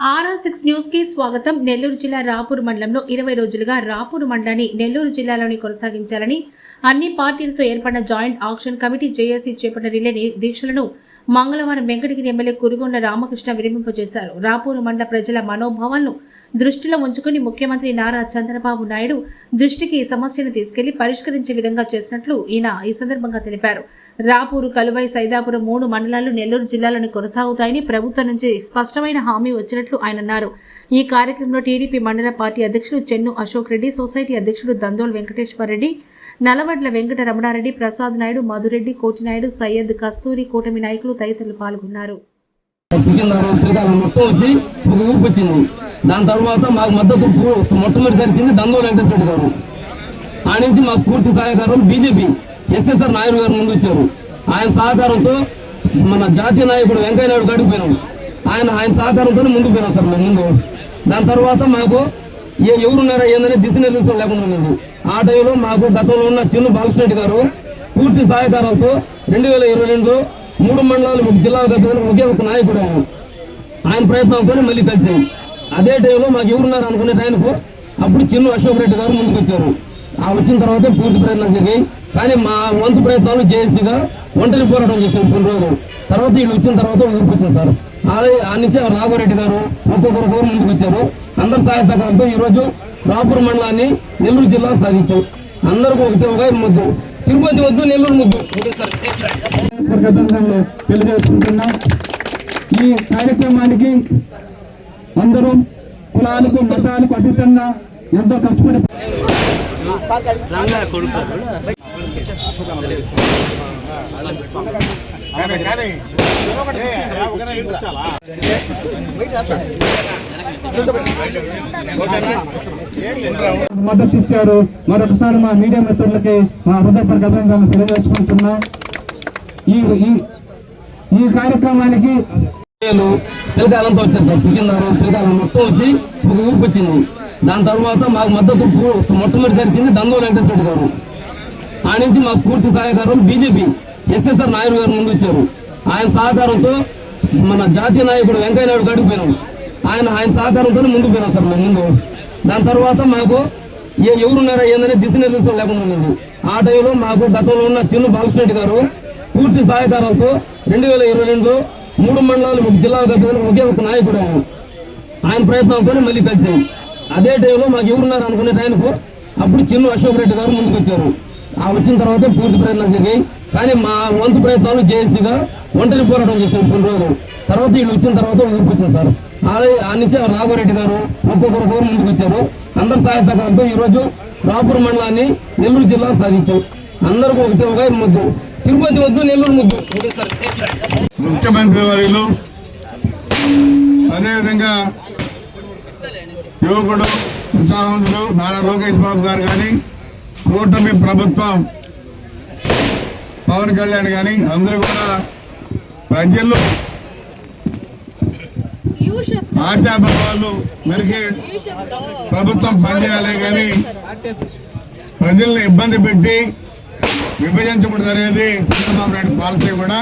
RR six న్యూస్కి స్వాగతం. నెల్లూరు జిల్లా రాపూర్ మండలంలో ఇరవై రోజులుగా రాపూర్ మండలాన్ని నెల్లూరు జిల్లాలోని కొనసాగించాలని అన్ని పార్టీలతో ఏర్పడిన జాయింట్ ఆక్షన్ కమిటీ జేఏసీ చేపట్టిన రిలే దీక్షలను మంగళవారం వెంకటగిరి ఎమ్మెల్యే కురుగొండ రామకృష్ణ విరమింపజేశారు. రాపూరు మండల ప్రజల మనోభావాలను దృష్టిలో ఉంచుకుని ముఖ్యమంత్రి నారా చంద్రబాబు నాయుడు దృష్టికి ఈ సమస్యను తీసుకెళ్ళి పరిష్కరించే విధంగా చేసినట్లు ఈయన ఈ సందర్భంగా తెలిపారు. రాపూరు కలువై సైదాపురం మూడు మండలాలు నెల్లూరు జిల్లాలోని కొనసాగుతాయని ప్రభుత్వం నుంచి స్పష్టమైన హామీ వచ్చినట్లు ఆయన అన్నారు. ఈ కార్యక్రమంలో టీడీపీ మండల పార్టీ అధ్యక్షుడు చెన్ను అశోక్ రెడ్డి సొసైటీ అధ్యక్షుడు దందోల్ వెంకటేశ్వర రెడ్డి నలవడ్ల వెంకట రమణారెడ్డి ప్రసాద్ నాయుడు మధురెడ్డి కోటినాయుడు సయ్యద్ కస్తూరి కూటమి నాయకులు తదితరులు పాల్గొన్నారు. మొత్తం వచ్చి ఒక ఊపు వచ్చింది. దాని తర్వాత మాకు మద్దతు పూ- మొట్టమొదటిసారి ఇచ్చింది దందోలు వెంకటేశ్వర గారు. ఆ నుంచి మాకు పూర్తి సహకారం బీజేపీ ఎస్ఎస్ఆర్ నాయుడు గారు ముందు వచ్చారు ఆయన సహకారంతో మన జాతీయ నాయకుడు వెంకయ్య నాయుడు కాడికి ఆయన ఆయన సహకారంతోనే ముందుకు పోయినాం సార్ మేము ముందు. దాని తర్వాత మాకు ఏ ఎవరున్నారా ఏందని దిశ నిర్దేశం లేకుండా ఉంది ఆ టైంలో మాకు గతంలో ఉన్న చిన్న బాలకృష్ణ గారు పూర్తి సహకారంతో రెండు వేల ఇరవై రెండులో మూడు మండలాలు ఒక జిల్లాలు కలిపిన ఒకే ఒక నాయకుడు ఆయన. ఆయన ప్రయత్నంతో మళ్ళీ కలిసాం అదే టైంలో మాకు ఎవరున్నారు అనుకునే టైంకు అప్పుడు చిన్న అశోక్ రెడ్డి గారు ముందుకు వచ్చారు. ఆ వచ్చిన తర్వాత పూర్తి ప్రయత్నం జరిగాయి. కానీ మా వంతు ప్రయత్నాలు జేఏసీగా ఒంటరి పోరాటం చేసాం కొన్ని రోజులు. తర్వాత వీళ్ళు వచ్చిన తర్వాత ఊరికి వచ్చారు సార్ ఆ- నుంచి రాఘవరెడ్డి గారు ఒక్కొక్కరు ఒకరు ముందుకు వచ్చారు. అందరి సహాయ సహకారంతో ఈ రోజు రాపూర్ మండలాన్ని నెల్లూరు జిల్లా సాధించాం అందరికీ ఒకటి ఒక ముద్దు. తిరుపతి వద్దు నెల్లూరు ముద్దు. తెలియజేసుకుంటున్నాం ఈ కార్యక్రమానికి అందరూ కులాలకు మతాలకు అతీతంగా ఎంతో కష్టపడి మద్దతు ఇచ్చారు మరొకసారి మా మీడియా మిత్రులకి మా హృదయపూర్వక అభినందనలు తెలియజేసుకుంటున్నాం. ఈ ఈ- ఈ కార్యక్రమానికి పిల్లలు పిల్లకాయలంతా వచ్చారు సార్ సికింద్రాబాద్ మొత్తం వచ్చి ఒక ఊపు వచ్చింది. దాని తర్వాత మాకు మద్దతు మొట్టమొదటిసారి ఇచ్చింది దందోలు వెంకటేశ్వర గారు. ఆ నుంచి మాకు పూర్తి సహాయకారులు బీజేపీ. ఎస్ఎస్ఆర్ నాయుడు గారు ముందు ఇచ్చారు. ఆయన సహకారంతో మన జాతీయ నాయకుడు వెంకయ్య నాయుడు కాడికి పోయినాం. ఆయన ఆయన సహకారంతో ముందుకు పోయినాం సార్ మేము ముందు. దాని తర్వాత మాకు ఏ ఎవరున్నారా ఏందని దిశ నిర్దేశం లేకుండా ఉంది ఆ టైంలో మాకు గతంలో ఉన్న చిన్న బాలకృష్ణ గారు పూర్తి సహకారంతో రెండు వేల ఇరవై రెండులో మూడు మండలాలు ఒక జిల్లాలు కట్టిన ఒకే ఒక నాయకుడు ఆయన. ఆయన ప్రయత్నంతో మళ్ళీ కలిసాయి అదే టైంలో మాకు ఎవరున్నారు అనుకునే టైంకు అప్పుడు చిన్న అశోక్ రెడ్డి గారు ముందుకు వచ్చారు. ఆ వచ్చిన తర్వాత పూర్తి ప్రయత్నం జరిగాయి. కానీ మా వంతు ప్రయత్నాలు జేఏసీగా ఒంటరి పోరాటం చేసాం కొన్ని రోజులు. తర్వాత వీళ్ళు వచ్చిన తర్వాత ఊరికి వచ్చారు సార్. ఆ- ఆ నుంచి రాఘవరెడ్డి గారు ఒక్కొక్కరు ఒకరు ముందుకు వచ్చారు. అందరి సహాయ సహకారంతో ఈరోజు రాపూర్ మండలాన్ని నెల్లూరు జిల్లా సాధించాం. అందరికీ ఒకటే ఒక ముద్దు. తిరుపతి వద్దు నెల్లూరు ముద్దు. ముఖ్యమంత్రి వారిలో అదేవిధంగా యువకుడు ఉత్సాహవంతుడు నారా లోకేష్ బాబు గారు కానీ కూటమి ప్రభుత్వం పవన్ కళ్యాణ్ కానీ అందరూ కూడా ప్రజల్లో ఆశాభావాలు మెరిగి ప్రభుత్వం పనిచేయాలి కానీ ప్రజల్ని ఇబ్బంది పెట్టి విభజించకూడదు అనేది చంద్రబాబు నాయుడు పాలసీ కూడా.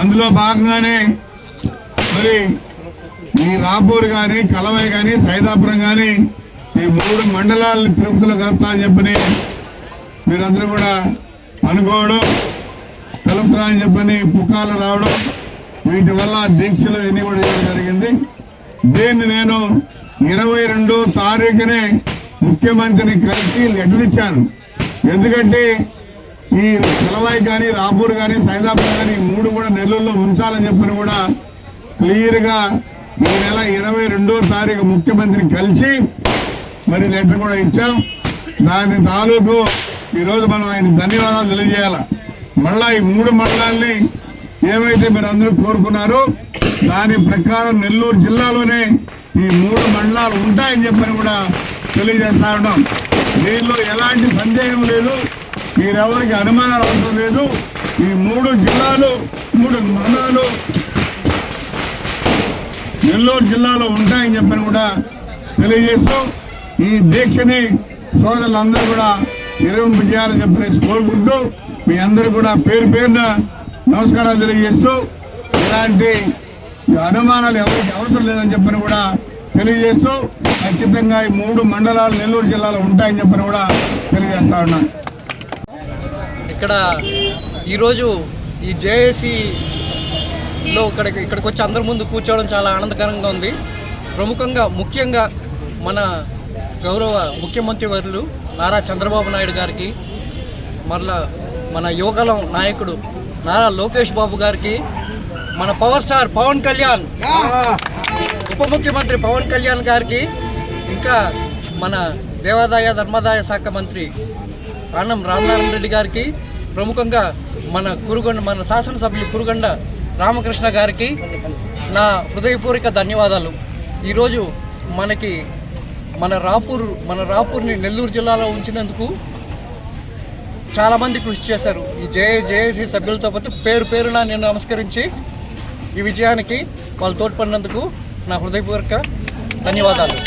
అందులో భాగంగానే మరి ఈ రాపూర్ కానీ కలవై కానీ సైదాపురం కానీ ఈ మూడు మండలాలను తిరుపతిలో కలుపుతామని చెప్పని మీరందరూ కూడా అనుకోవడం కలుపుతామని చెప్పని పుకాలు రావడం వీటి వల్ల దీక్షలు ఎన్ని కూడా జరిగింది. దీన్ని నేను ఇరవై రెండో తారీఖునే ముఖ్యమంత్రిని కలిసి లెటర్ ఇచ్చాను. ఎందుకంటే ఈ కలవాయి కానీ రాపూర్ కానీ సైదాబాద్ కానీ మూడు కూడా నెల్లూరులో ఉంచాలని చెప్పని కూడా క్లియర్గా ఈ నెల ఇరవై రెండో తారీఖు ముఖ్యమంత్రిని కలిసి మరి లెటర్ కూడా ఇచ్చాం. దాని తాలూకు ఈరోజు మనం ఆయన ధన్యవాదాలు తెలియజేయాలా? మళ్ళా ఈ మూడు మండలాల్ని ఏమైతే మీరు అందరూ కోరుకున్నారో దాని ప్రకారం నెల్లూరు జిల్లాలోనే ఈ మూడు మండలాలు ఉంటాయని చెప్పని కూడా తెలియజేస్తా ఉన్నాం. దీనిలో ఎలాంటి సందేహం లేదు మీరెవరికి అనుమానాలు అవసరం లేదు. ఈ మూడు జిల్లాలు మూడు మండలాలు నెల్లూరు జిల్లాలో ఉంటాయని చెప్పని కూడా తెలియజేస్తూ ఈ దీక్షని సోదరులందరూ కూడా నిర్వహింపు చేయాలని చెప్పనేసి కోరుకుంటూ మీ అందరూ కూడా పేరు పేరున నమస్కారాలు తెలియజేస్తూ ఇలాంటి అనుమానాలు ఎవరికి అవసరం లేదని చెప్పని కూడా తెలియజేస్తూ ఖచ్చితంగా ఈ మూడు మండలాలు నెల్లూరు జిల్లాలో ఉంటాయని చెప్పని కూడా తెలియజేస్తా ఉన్నాను ఇక్కడ ఈరోజు ఈ జేఏసీలో ఇక్కడ ఇక్కడికి వచ్చి అందరి ముందు కూర్చోవడం చాలా ఆనందకరంగా ఉంది. ప్రముఖంగా ముఖ్యంగా మన గౌరవ ముఖ్యమంత్రి వర్లు నారా చంద్రబాబు నాయుడు గారికి మరలా మన యువకలం నాయకుడు నారా లోకేష్ బాబు గారికి మన పవర్ స్టార్ పవన్ కళ్యాణ్ ఉప ముఖ్యమంత్రి పవన్ కళ్యాణ్ గారికి ఇంకా మన దేవాదాయ ధర్మాదాయ శాఖ మంత్రి ఆనం రామనారాయణ రెడ్డి గారికి ప్రముఖంగా మన కురుగొండ మన శాసనసభ్యులు కురుగొండ రామకృష్ణ గారికి నా హృదయపూర్వక ధన్యవాదాలు. ఈరోజు మనకి మన రాపూర్ మన రాపూర్ని నెల్లూరు జిల్లాలో ఉంచినందుకు చాలామంది కృషి చేశారు. ఈ జే జేఏసీ సభ్యులతో పాటు పేరు పేరున నేను నమస్కరించి ఈ విజయానికి వాళ్ళు తోడ్పడినందుకు నా హృదయపూర్వక ధన్యవాదాలు.